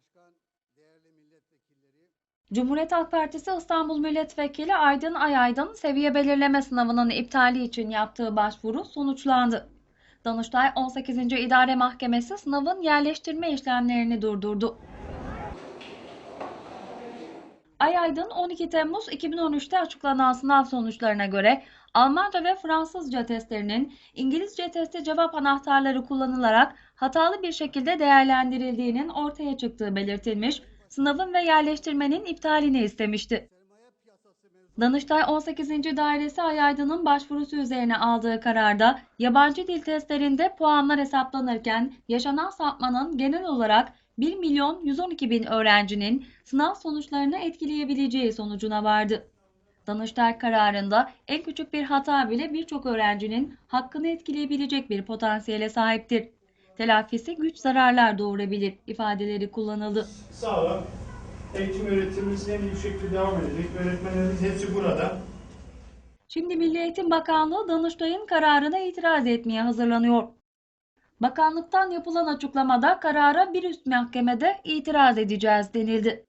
Başkan, değerli milletvekilleri, Cumhuriyet Halk Partisi İstanbul Milletvekili Aydın Ayaydın seviye belirleme sınavının iptali için yaptığı başvuru sonuçlandı. Danıştay 18. İdare Mahkemesi sınavın yerleştirme işlemlerini durdurdu. Ayaydın 12 Temmuz 2013'te açıklanan sınav sonuçlarına göre Almanca ve Fransızca testlerinin İngilizce testi cevap anahtarları kullanılarak hatalı bir şekilde değerlendirildiğinin ortaya çıktığı belirtilmiş, sınavın ve yerleştirmenin iptalini istemişti. Danıştay 18. Dairesi Ayaydın'ın başvurusu üzerine aldığı kararda yabancı dil testlerinde puanlar hesaplanırken yaşanan sapmanın genel olarak 1 milyon 112 bin öğrencinin sınav sonuçlarını etkileyebileceği sonucuna vardı. Danıştay kararında en küçük bir hata bile birçok öğrencinin hakkını etkileyebilecek bir potansiyele sahiptir. Telafisi güç zararlar doğurabilir ifadeleri kullanıldı. Sağ olun. Eğitim öğretimimiz en iyi şekilde devam edecek. Öğretmenlerimiz hepsi burada. Şimdi Milli Eğitim Bakanlığı Danıştay'ın kararına itiraz etmeye hazırlanıyor. Bakanlıktan yapılan açıklamada karara bir üst mahkemede itiraz edeceğiz denildi.